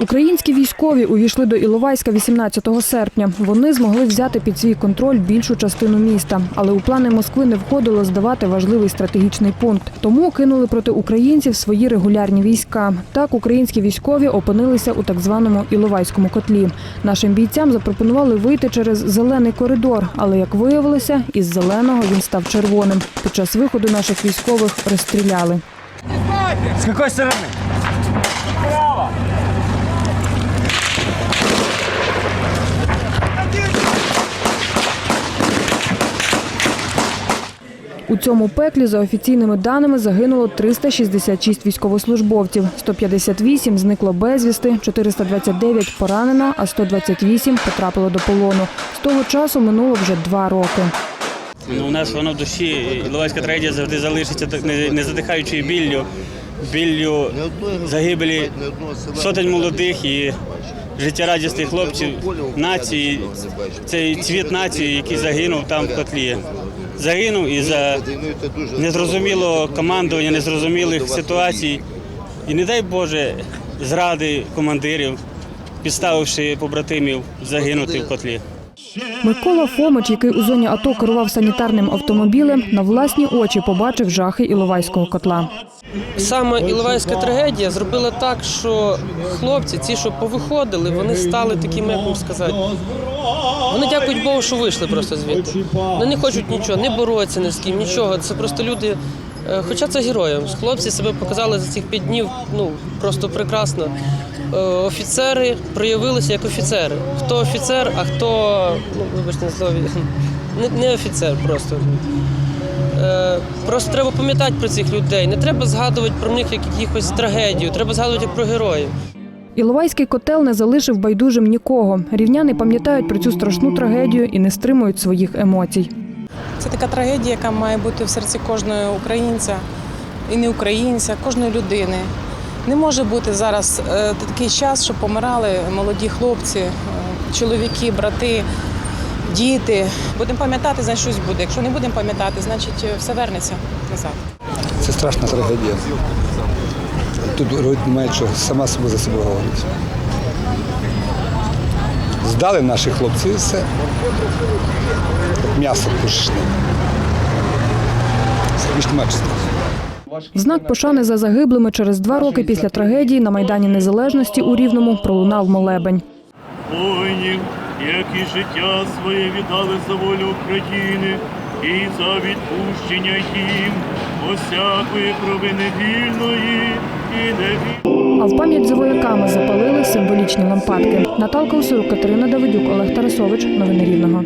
Українські військові увійшли до Іловайська 18 серпня. Вони змогли взяти під свій контроль більшу частину міста, але у плани Москви не входило здавати важливий стратегічний пункт. Тому кинули проти українців свої регулярні війська. Так українські військові опинилися у так званому Іловайському котлі. Нашим бійцям запропонували вийти через зелений коридор, але як виявилося, із зеленого він став червоним. Під час виходу наших військових розстріляли. С какой стороны? У цьому пеклі, за офіційними даними, загинуло 366 військовослужбовців, 158 зникло безвісти, 429 поранено, а 128 потрапило до полону. З того часу минуло вже два роки. Ну, у нас воно в душі. Іловайська трагедія завжди залишиться не задихаючою біллю, біллю загибелі сотень молодих і життєрадісних хлопців нації. Цей цвіт нації, який загинув там в котлі. Загинув і за незрозуміло командування, незрозумілих ситуацій. І не дай Боже зради командирів, підставивши побратимів загинути в котлі. Микола Фомич, який у зоні АТО керував санітарним автомобілем, на власні очі побачив жахи Іловайського котла. Саме Іловайська трагедія зробила так, що хлопці, ці, що повиходили, вони стали такими, як вам сказати. Вони дякують Богу, що вийшли просто звідти. Вони не хочуть нічого, не боротися ні з ким, нічого. Це просто люди. е, Хоча це герої. Хлопці себе показали за цих п'ять днів ну, просто прекрасно. Е, Офіцери проявилися як офіцери. Хто офіцер, а хто, ну, вибачте на слові, не, не офіцер просто. Е, Просто треба пам'ятати про цих людей. Не треба згадувати про них як якихось трагедію, треба згадувати як про героїв. Іловайський котел не залишив байдужим нікого. Рівняни пам'ятають про цю страшну трагедію і не стримують своїх емоцій. Це така трагедія, яка має бути в серці кожного українця і не українця, кожної людини. Не може бути зараз е, такий час, щоб помирали молоді хлопці, е, чоловіки, брати, діти. Будемо пам'ятати, значить щось буде. Якщо не будемо пам'ятати, значить е, все вернеться назад. Це страшна трагедія. Тут робити немає чого, сама себе за себе говорить. Здали наші хлопці все. М'ясо пушне. Більш нема чого сказати. В знак пошани за загиблими через два роки після трагедії на Майдані Незалежності у Рівному пролунав молебень. воїнів, які життя своє віддали за волю України і за відпущення їм усякої провини вільної і невільної. А в пам'ять за вояками запалили символічні лампадки. Наталка Усурук, Катерина Давидюк, Олег Тарасович. Новини Рівного.